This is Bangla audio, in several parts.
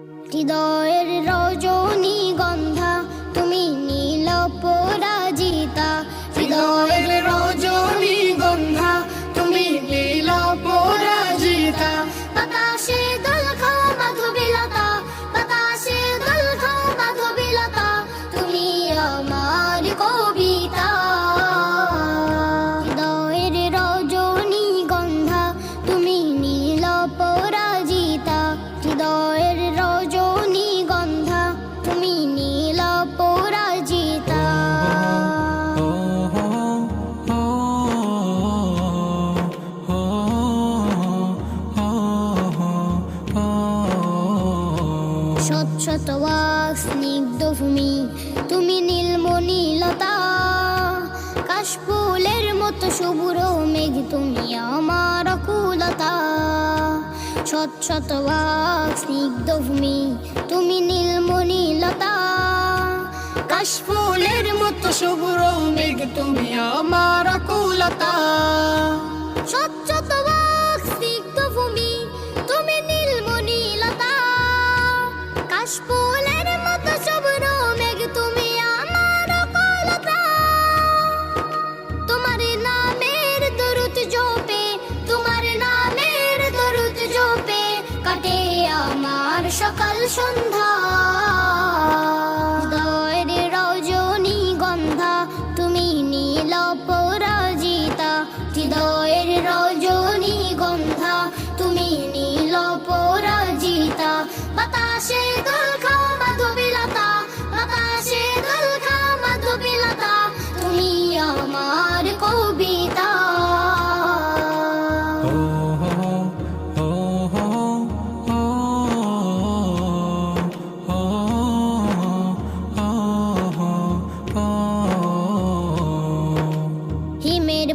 হৃদয়ের রজনী গন্ধা, তুমি নীল পরাজিতা। হৃদয়ের রজনী গন্ধা, তুমি নীল পরাজিতা। বাতাসে দোল খাও মাধবীলতা, বাতাসে দোল খাও তুমি আমার কবিতা। হৃদয়ের রজনী গন্ধা, তুমি নীল পরাজিতা। হৃদয়ের ওয়াক স্নিগ্ধ ভূমি, তুমি নীলমণিলতা কাশফুলের মতো শুভ্র মেঘ, তুমি আমার কুলতা শত শত ওয়াক স্নিগ্ধ ভূমি, তুমি নীলমণিলতা কাশফুলের মতো শুভ্র মেঘ, তুমি আমার কুলতা 圈套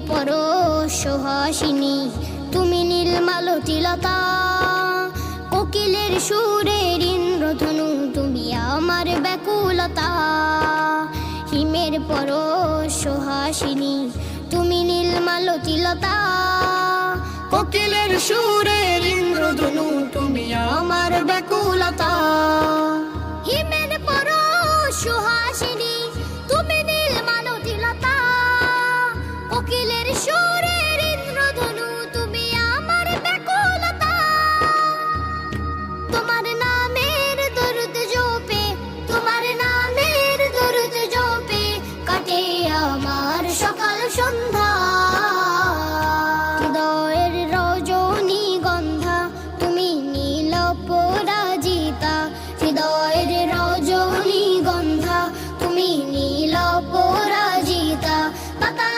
পরশ সুহাসিনী তুমি নীলমালতিলতা কোকিলের সুরের ইন্দ্রধনু, তুমি আমার ব্যাকুলতা। হিমের পরশ সুহাসিনী তুমি নীলমালতিলতা কোকিলের সুরের ইন্দ্রধনু, তুমি আমার ব্যাকুল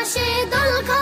সে দল